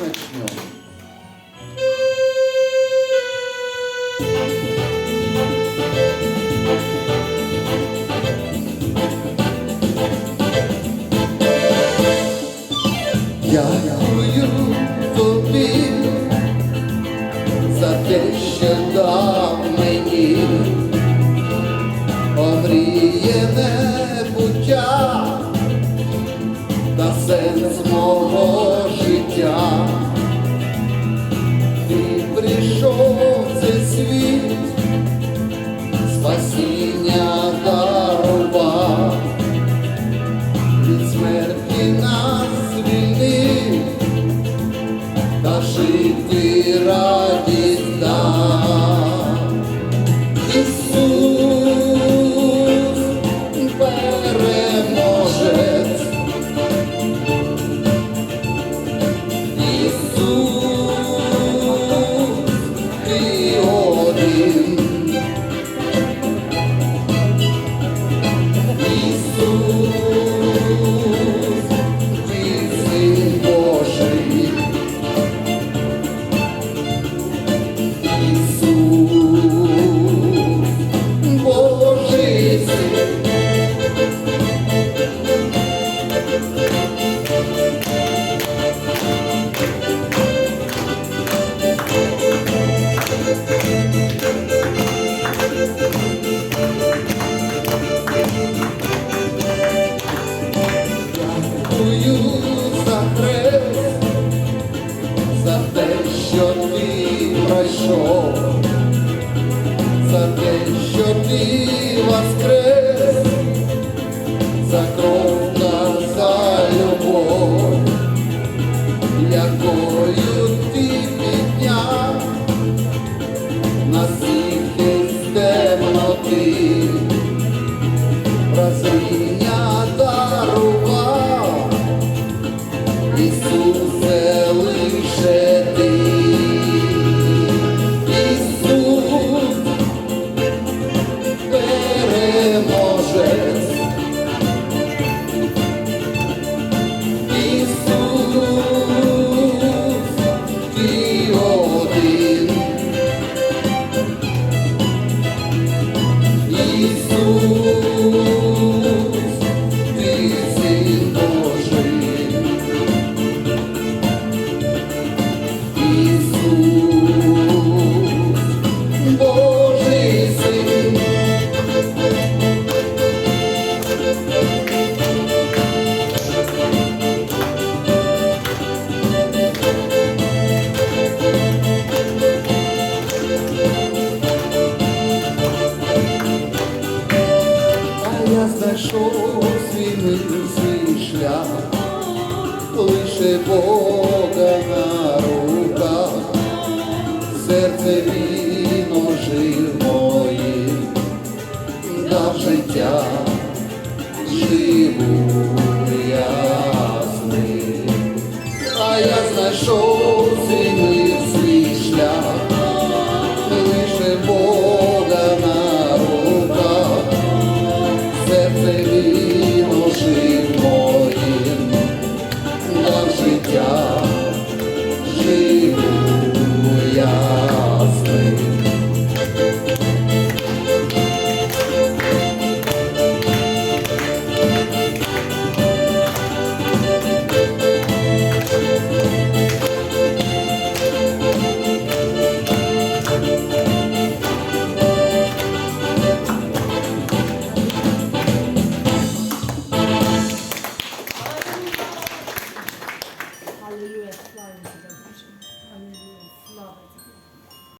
начнем. Дякую тобі за те, що дав мені омріяне буття та сенс мого в цей світ, спасіння що ти пройшов, за те, що ти воскрес, за кров та за любов, якою ти підняв. Нас всіх із темноти. Прозріння знайшов свій свій шлях, лише Бога на руках, серце він ожив моїм, дав життя, живу я. А я знайшов left